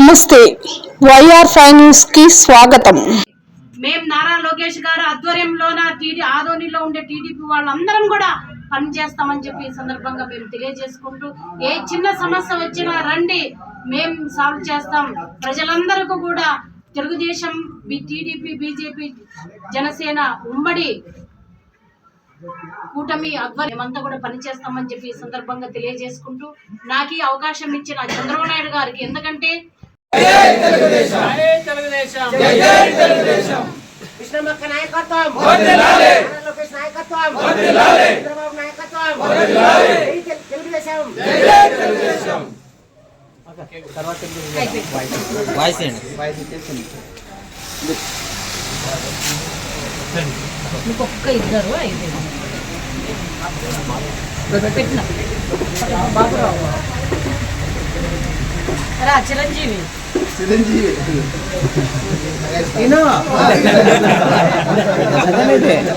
నమస్తే. YR five న్యూస్కి స్వాగతం. మేము నారా లోకేష్ గారు ఆధ్వర్యంలోన టీడీ ఆదోనిలో ఉండే టీడీపీ వాళ్ళందరం కూడా పనిచేస్తామని చెప్పి ఈ సందర్భంగా మేము తెలియజేసుకుంటూ ఏ చిన్న సమస్య వచ్చినా రండి మేము సాల్వ్ చేస్తాం. ప్రజలందరికీ కూడా తెలుగుదేశం టీడీపీ బీజేపీ జనసేన ఉమ్మడి కూటమి ఆధ్వర్యం కూడా పనిచేస్తామని చెప్పి ఈ సందర్భంగా తెలియజేసుకుంటూ నాకు ఈ అవకాశం ఇచ్చిన చంద్రబాబు నాయుడు గారికి ఎందుకంటే కృష్ణమక్క నాయకత్వం. లోకేష్ నాయకత్వం. చంద్రబాబు నాయకత్వం. జై తెలు- తెలుగుదేశం. ఇంకొక ఇద్దరు ఐదు. పెట్టిన. బాబురావు. రా చిరంజీవి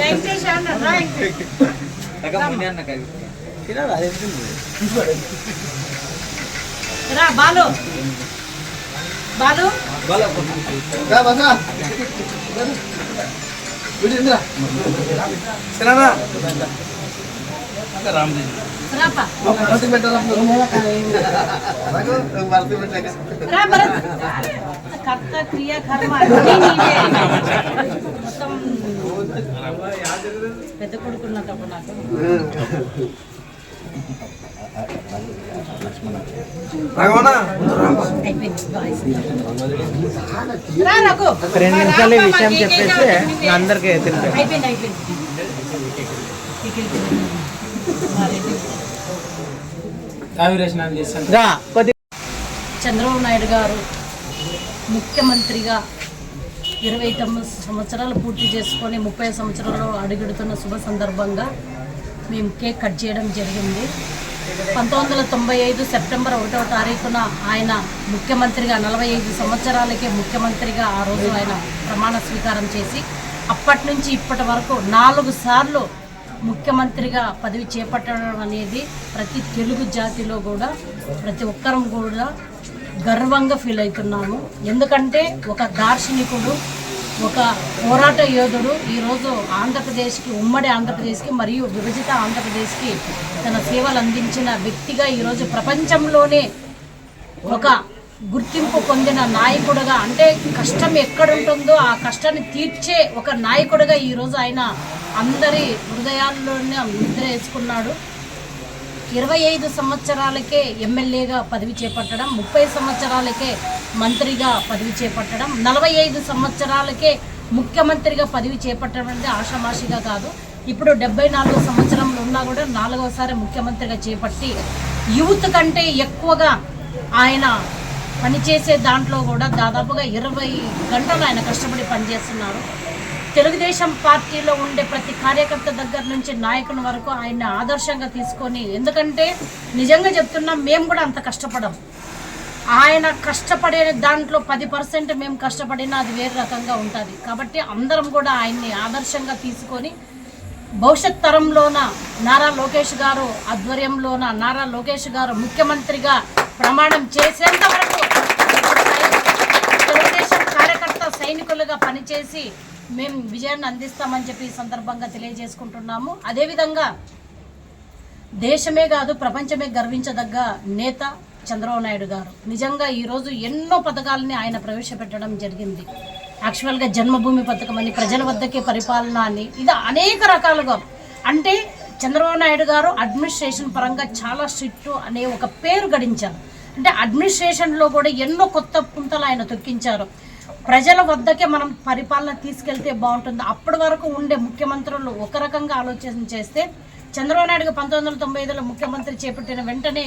వెంకటేష్ అన్నాడు, రా వెంకటేష్. రా బాలు బాలు రాపా రా భరత్ కర్త క్రియ కర్మ అన్నీ నీవే. మొత్తం పెద్ద కొడుకున్నప్పుడు నాకు అయిపోయింది బాయ్. రా రఘు. రెండు నిమిషాలు విషయం కావాలి? అందరికీ తెలిపే చంద్రబాబు నాయుడు గారు ముఖ్యమంత్రిగా ఇరవై తొమ్మిది సంవత్సరాలు పూర్తి చేసుకొని ముప్పై సంవత్సరాలు అడుగుడుతున్న శుభ సందర్భంగా మేము కేక్ కట్ చేయడం జరిగింది. పంతొమ్మిది వందల తొంభై ఐదు సెప్టెంబర్ ఒకటవ తారీఖున ఆయన ముఖ్యమంత్రిగా నలభై ఐదు సంవత్సరాలకే ముఖ్యమంత్రిగా ఆ రోజు ఆయన ప్రమాణ స్వీకారం చేసి అప్పటి నుంచి ఇప్పటి వరకు నాలుగు సార్లు ముఖ్యమంత్రిగా పదవి చేపట్టడం అనేది ప్రతి తెలుగు జాతిలో కూడా ప్రతి ఒక్కరం కూడా గర్వంగా ఫీల్ అవుతున్నాము. ఎందుకంటే ఒక దార్శనికుడు ఒక పోరాట యోధుడు ఈరోజు ఆంధ్రప్రదేశ్కి ఉమ్మడి ఆంధ్రప్రదేశ్కి మరియు విభజిత ఆంధ్రప్రదేశ్కి తన సేవలు అందించిన వ్యక్తిగా ఈరోజు ప్రపంచంలోనే ఒక గుర్తింపు పొందిన నాయకుడుగా అంటే కష్టం ఎక్కడుంటుందో ఆ కష్టాన్ని తీర్చే ఒక నాయకుడుగా ఈరోజు ఆయన అందరి హృదయాల్లోనే ముద్ర వేసుకున్నాడు. ఇరవై ఐదు సంవత్సరాలకే ఎమ్మెల్యేగా పదవి చేపట్టడం ముప్పై సంవత్సరాలకే మంత్రిగా పదవి చేపట్టడం నలభై ఐదు సంవత్సరాలకే ముఖ్యమంత్రిగా పదవి చేపట్టడం అనేది ఆషామాషిగా కాదు. ఇప్పుడు డెబ్బై నాలుగు సంవత్సరంలో ఉన్నా కూడా నాలుగవసారి ముఖ్యమంత్రిగా చేపట్టి యూత్ కంటే ఎక్కువగా ఆయన పనిచేసే దాంట్లో కూడా దాదాపుగా ఇరవై గంటలు ఆయన కష్టపడి పనిచేస్తున్నారు. తెలుగుదేశం పార్టీలో ఉండే ప్రతి కార్యకర్త దగ్గర నుంచి నాయకుని వరకు ఆయన ఆదర్శంగా తీసుకొని ఎందుకంటే నిజంగా చెప్తున్నాం మేము కూడా అంత కష్టపడం. ఆయన కష్టపడే దాంట్లో పది పర్సెంట్ మేము కష్టపడినా అది వేరే రకంగా ఉంటుంది. కాబట్టి అందరం కూడా ఆయన్ని ఆదర్శంగా తీసుకొని భవిష్యత్ తరంలోన నారా లోకేష్ గారు ఆధ్వర్యంలోన నారా లోకేష్ గారు ముఖ్యమంత్రిగా ప్రమాణం చేసేంత వరకు తెలుగుదేశం కార్యకర్త సైనికులుగా పనిచేసి మేము విజయాన్ని అందిస్తామని చెప్పి ఈ సందర్భంగా తెలియజేసుకుంటున్నాము. అదేవిధంగా దేశమే కాదు ప్రపంచమే గర్వించదగ్గ నేత చంద్రబాబు నాయుడు గారు. నిజంగా ఈరోజు ఎన్నో పథకాలని ఆయన ప్రవేశపెట్టడం జరిగింది. యాక్చువల్గా జన్మభూమి పథకం అని ప్రజల వద్దకే పరిపాలన అని ఇది అనేక రకాలుగా. అంటే చంద్రబాబు నాయుడు గారు అడ్మినిస్ట్రేషన్ పరంగా చాలా స్ట్రిక్ట్ అనే ఒక పేరు గడించారు. అంటే అడ్మినిస్ట్రేషన్లో కూడా ఎన్నో కొత్త పుంతలు ఆయన తొక్కించారు. ప్రజల వద్దకే మనం పరిపాలన తీసుకెళ్తే బాగుంటుంది. అప్పటి వరకు ఉండే ముఖ్యమంత్రులు ఒక రకంగా ఆలోచన చేస్తే చంద్రబాబు నాయుడు పంతొమ్మిది వందల తొంభై ఐదులో ముఖ్యమంత్రి చేపట్టిన వెంటనే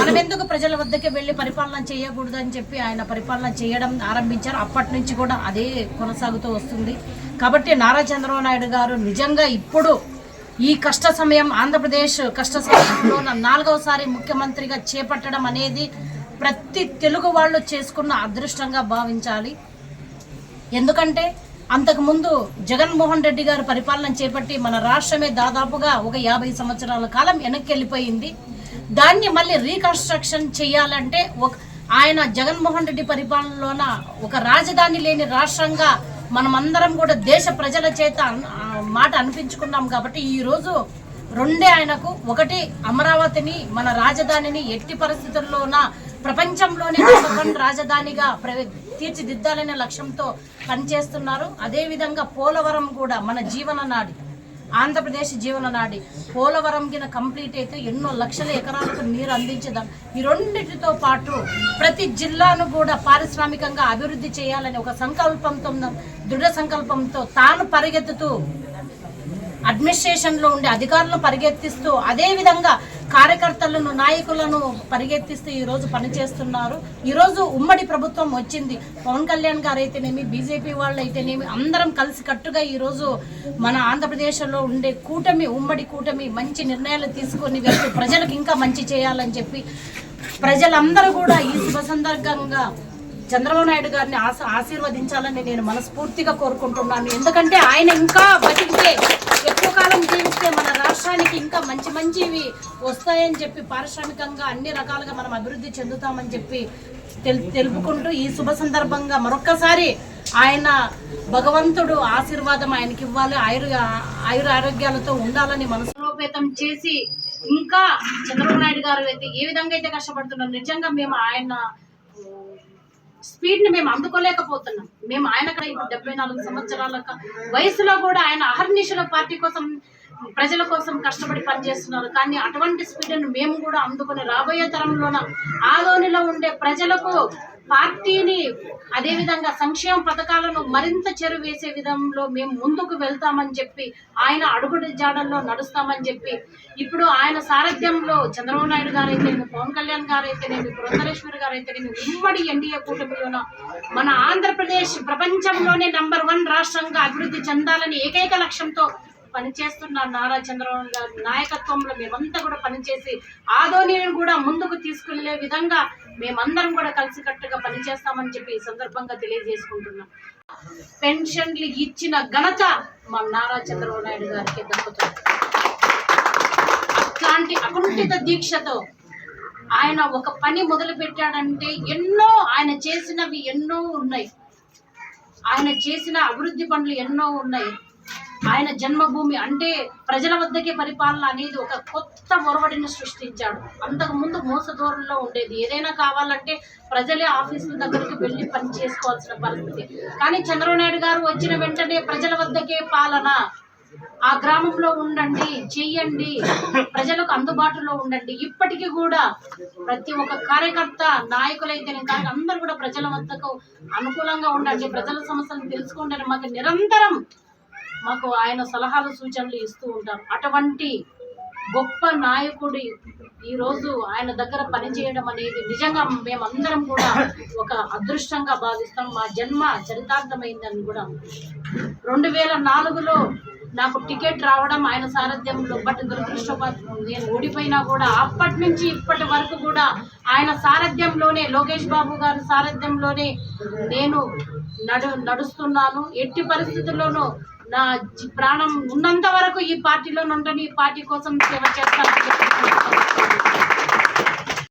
మనం ఎందుకు ప్రజల వద్దకే వెళ్ళి పరిపాలన చేయకూడదు అని చెప్పి ఆయన పరిపాలన చేయడం ఆరంభించారు. అప్పటి నుంచి కూడా అదే కొనసాగుతూ వస్తుంది. కాబట్టి నారా చంద్రబాబు నాయుడు గారు నిజంగా ఇప్పుడు ఈ కష్ట సమయం ఆంధ్రప్రదేశ్ కష్ట సమయంలో నాలుగవసారి ముఖ్యమంత్రిగా చేపట్టడం అనేది ప్రతి తెలుగు వాళ్ళు చేసుకున్న అదృష్టంగా భావించాలి. ఎందుకంటే అంతకుముందు జగన్మోహన్ రెడ్డి గారు పరిపాలన చేపట్టి మన రాష్ట్రమే దాదాపుగా ఒక యాభై సంవత్సరాల కాలం వెనక్కి వెళ్ళిపోయింది దాన్ని మళ్ళీ రీకన్స్ట్రక్షన్ చేయాలంటే ఒక ఆయన జగన్మోహన్ రెడ్డి పరిపాలనలోన ఒక రాజధాని లేని రాష్ట్రంగా మనమందరం కూడా దేశ ప్రజల చేత మాట అనిపించుకున్నాం కాబట్టి ఈ రోజు రెండే ఆయనకు ఒకటి అమరావతిని మన రాజధానిని ఎట్టి పరిస్థితుల్లోన ప్రపంచంలోనే రాజధానిగా ప్ర- తీర్చిదిద్దాలనే లక్ష్యంతో పనిచేస్తున్నారు. అదేవిధంగా పోలవరం కూడా మన జీవన నాడి ఆంధ్రప్రదేశ్ జీవన నాడి పోలవరం గిన కంప్లీట్ అయితే ఎన్నో లక్షల ఎకరాలకు నీరు అందించదాం. ఈ రెండింటితో పాటు ప్రతి జిల్లాను కూడా పారిశ్రామికంగా అభివృద్ధి చేయాలని ఒక సంకల్పంతో దృఢ సంకల్పంతో తాను పరిగెత్తుతూ అడ్మినిస్ట్రేషన్లో ఉండే అధికారులను పరిగెత్తిస్తూ అదేవిధంగా కార్యకర్తలను నాయకులను పరిగెత్తిస్తూ ఈరోజు పనిచేస్తున్నారు. ఈరోజు ఉమ్మడి ప్రభుత్వం వచ్చింది. పవన్ కళ్యాణ్ గారు అయితేనేమి బీజేపీ వాళ్ళు అయితేనేమి అందరం కలిసి కట్టుగా ఈరోజు మన ఆంధ్రప్రదేశ్లో ఉండే కూటమి ఉమ్మడి కూటమి మంచి నిర్ణయాలు తీసుకొని వెళ్తూ ప్రజలకు ఇంకా మంచి చేయాలని చెప్పి ప్రజలందరూ కూడా ఈ శుభ సందర్భంగా చంద్రబాబు నాయుడు గారిని ఆశ ఆశీర్వదించాలని నేను మనస్ఫూర్తిగా కోరుకుంటున్నాను. ఎందుకంటే ఆయన ఇంకా బతికితే ఎక్కువ కాలం జీవిస్తే మన రాష్ట్రానికి ఇంకా మంచి మంచివి వస్తాయని చెప్పి పారిశ్రామికంగా అన్ని రకాలుగా మనం అభివృద్ధి చెందుతామని చెప్పి తెలుపుకుంటూ ఈ శుభ సందర్భంగా మరొక్కసారి ఆయన భగవంతుడు ఆశీర్వాదం ఆయనకి ఇవ్వాలి. ఆయుర్ ఆయుర ఆరోగ్యాలతో ఉండాలని మనసులోపేతం చేసి ఇంకా చంద్రబాబు నాయుడు గారు అయితే ఏ విధంగా అయితే కష్టపడుతున్నారు నిజంగా మేము ఆయన స్పీడ్ని మేము అందుకోలేకపోతున్నాం. మేము ఆయన కూడా డెబ్బై నాలుగు సంవత్సరాల వయసులో కూడా ఆయన అహర్నిశల పార్టీ కోసం ప్రజల కోసం కష్టపడి పనిచేస్తున్నారు. కానీ అటువంటి స్పీడ్ మేము కూడా అందుకుని రాబోయే తరంలోన ఆలోనిలో ఉండే ప్రజలకు పార్టీని అదే విధంగా సంక్షేమ పథకాలను మరింత చెరువేసే విధంలో మేము ముందుకు వెళ్తామని చెప్పి ఆయన అడుగుడు జాడల్లో నడుస్తామని చెప్పి ఇప్పుడు ఆయన సారథ్యంలో చంద్రబాబు నాయుడు గారైతేనేమి పవన్ కళ్యాణ్ గారు అయితేనేమి పురంధరేశ్వరి గారు ఉమ్మడి ఎన్డీఏ కూటమిలోన మన ఆంధ్రప్రదేశ్ ప్రపంచంలోనే నంబర్ వన్ రాష్ట్రంగా అభివృద్ధి చెందాలని ఏకైక లక్ష్యంతో పనిచేస్తున్న నారా చంద్రబాబు గారి నాయకత్వంలో మేమంతా కూడా పనిచేసి ఆదోనిని కూడా ముందుకు తీసుకెళ్ళే విధంగా మేమందరం కూడా కలిసికట్టుగా పనిచేస్తామని చెప్పి ఈ సందర్భంగా తెలియజేసుకుంటున్నాం. పెన్షన్లు ఇచ్చిన ఘనత మా నారా చంద్రబాబు నాయుడు గారికి దక్కుతుంది. అట్లాంటి అకుంఠిత దీక్షతో ఆయన ఒక పని మొదలు పెట్టాడంటే ఎన్నో ఆయన చేసినవి ఎన్నో ఉన్నాయి. ఆయన చేసిన అభివృద్ధి పనులు ఎన్నో ఉన్నాయి. ఆయన జన్మభూమి అంటే ప్రజల వద్దకే పరిపాలన అనేది ఒక కొత్త ఒరవడిని సృష్టించాడు. అంతకు ముందు మోసధోరణిలో ఉండేది. ఏదైనా కావాలంటే ప్రజలే ఆఫీసుల దగ్గరికి వెళ్ళి పని చేసుకోవాల్సిన పరిస్థితి. కానీ చంద్రబాబు నాయుడు గారు వచ్చిన వెంటనే ప్రజల వద్దకే పాలన. ఆ గ్రామంలో ఉండండి చెయ్యండి. ప్రజలకు అందుబాటులో ఉండండి. ఇప్పటికీ కూడా ప్రతి ఒక్క కార్యకర్త నాయకులైతేనే కానీ అందరూ కూడా ప్రజల వద్దకు అనుకూలంగా ఉండండి. ప్రజల సమస్యలను తెలుసుకోండి అని మాకు నిరంతరం మాకు ఆయన సలహాలు సూచనలు ఇస్తూ ఉంటారు అటువంటి గొప్ప నాయకుడి ఈరోజు ఆయన దగ్గర పనిచేయడం అనేది నిజంగా మేమందరం కూడా ఒక అదృష్టంగా భావిస్తాం. మా జన్మ చరితార్థమైందని కూడా. రెండు వేల నాలుగులో నాకు టికెట్ రావడం ఆయన సారథ్యంలో బట్ దురదృష్టపాత్రం నేను ఓడిపోయినా కూడా అప్పటి నుంచి ఇప్పటి వరకు కూడా ఆయన సారథ్యంలోనే లోకేష్ బాబు గారి సారథ్యంలోనే నేను నడు నడుస్తున్నాను. ఎట్టి పరిస్థితుల్లోనూ నా ప్రాణం ఉన్నంత వరకు ఈ పార్టీలో నుండి ఈ పార్టీ కోసం సేవ చేస్తాను